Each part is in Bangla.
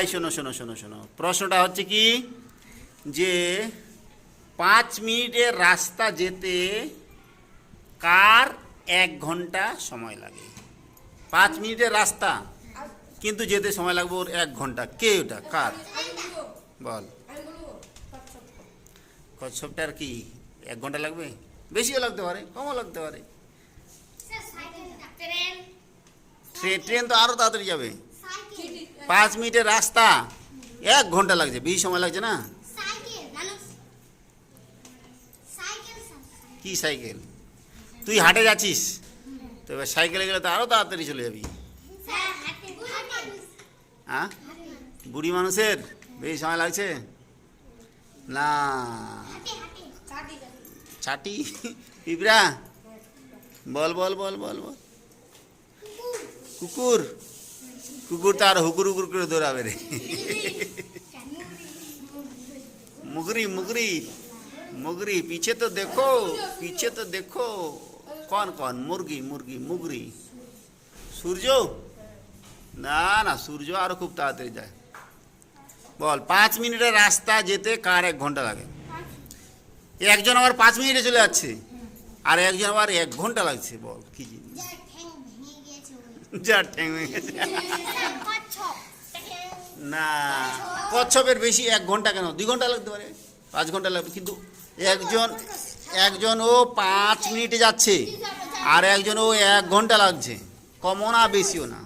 এই শোনো শোনো শোনো শোনো। প্রশ্নটা হচ্ছে কি? যে পাঁচ মিনিটের রাস্তা যেতে কার এক ঘণ্টা সময় লাগে? পাঁচ মিনিটের রাস্তা কিন্তু যেতে সময় লাগবে ওর এক ঘণ্টা। কে ওটা? কার? বল। কচ্ছপটার কি? এক ঘণ্টা লাগবে? বেশিও লাগতে পারে কমও লাগতে পারে। ট্রেন তো আরও তাড়াতাড়ি যাবে। পাঁচ মিনিটের রাস্তা। এক ঘণ্টা লাগছে বেশি সময় লাগছে না? কি সাইকেল? তুই হাটে যাচ্ছিস? তো এবার সাইকেলে গেলে তো আরও তাড়াতাড়ি চলে যাবি। হ্যাঁ? বুড়ি মানুষের? বেশি সময় লাগছে? না। ছাটি পিঁপড়া? বল বল বল বল বল। কুকুর? কুকুর তো আর হুকুর হুকুর করে দৌড়াবে রে मुगरी मुगरी मुगरी पीछे तो देखो पीछे तो देखो कौन कौन मुर्गी मुर्गी मुगरी সূর্য না না সূর্য আরো খুব তাড়াতাড়ি যায় বল পাঁচ মিনিটের রাস্তা যেতে কার এক ঘন্টা লাগে একজন আবার পাঁচ মিনিটে চলে যাচ্ছে আর একজন আবার এক ঘন্টা লাগছে বল কি জিনিস যার ঠ্যাং ভেঙে ঠ্যাং গেছে। না কচ্ছপের বেশি এক ঘণ্টা কেন দুই ঘণ্টা লাগতে পারে পাঁচ ঘণ্টা লাগবে কিন্তু একজন একজন ও পাঁচ মিনিটে যাচ্ছে আর একজন ও এক ঘণ্টা লাগছে কমও না বেশিও না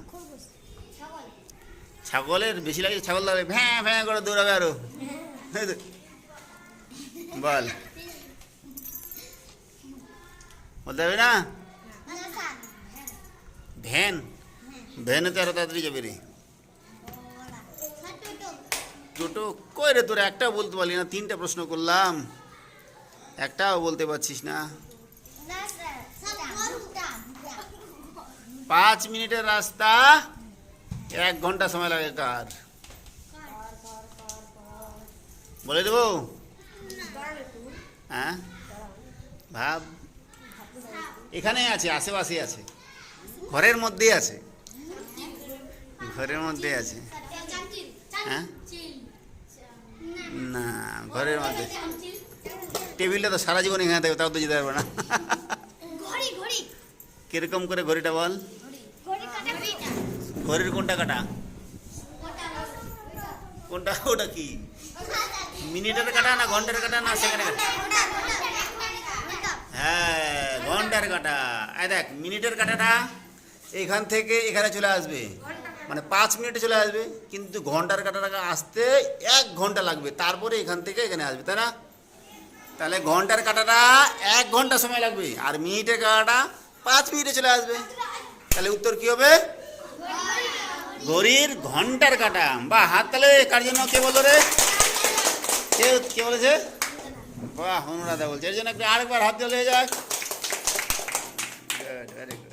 ছাগলের বেশি লাগে ছাগল লাগবে ভ্যাঁ ভ্যাঁ করে দৌড়াবে আরও বল বলতে হবে না ভ্যান ভ্যানে তো আরও তাড়াতাড়ি যাবে রে। টোটো কই রে তোরা? একটাও বলতে পারলি না, তিনটা প্রশ্ন করলাম। একটাও বলতে পারছিস না। পাঁচ মিনিটের রাস্তা, এক ঘণ্টা সময় লাগে কার? বলে দেবো? হ্যাঁ? ভাব। এখানে আছে আশেপাশে আছে। ঘরের মধ্যেই আছে। ঘরের মধ্যে আছে। হ্যাঁ? না, ঘরের মধ্যে। টেবিলটা তো সারা জীবন এখানে থাকবে তাও তো যেতে পারবে না। কীরকম করে ঘড়িটা বল? ঘড়ির কোনটা কাটা? কোনটা, ওটা কি? মিনিটের কাটা না ঘণ্টার কাটা না কাটা? হ্যাঁ ঘণ্টার কাটা। দেখ, মিনিটের কাটাটা এখান থেকে এখানে চলে আসবে। মানে পাঁচ মিনিটে চলে আসবে, কিন্তু ঘণ্টার কাটাটা আসতে এক ঘণ্টা লাগবে। তারপরে এখান থেকে এখানে আসবে, তাই না? তাহলে ঘণ্টার কাটাটা এক ঘণ্টা সময় লাগবে, আর মিনিটের কাটাটা পাঁচ মিনিটে চলে আসবে। তাহলে উত্তর কি হবে? ঘড়ির ঘণ্টার কাটা। বা হাত তাহলে কার জন্য কে বলল রে? কে কে বলেছে? বাহ, অনুরাধা বলছে। এর জন্য একটু আরেকবার হাত দিলে হয়ে গুড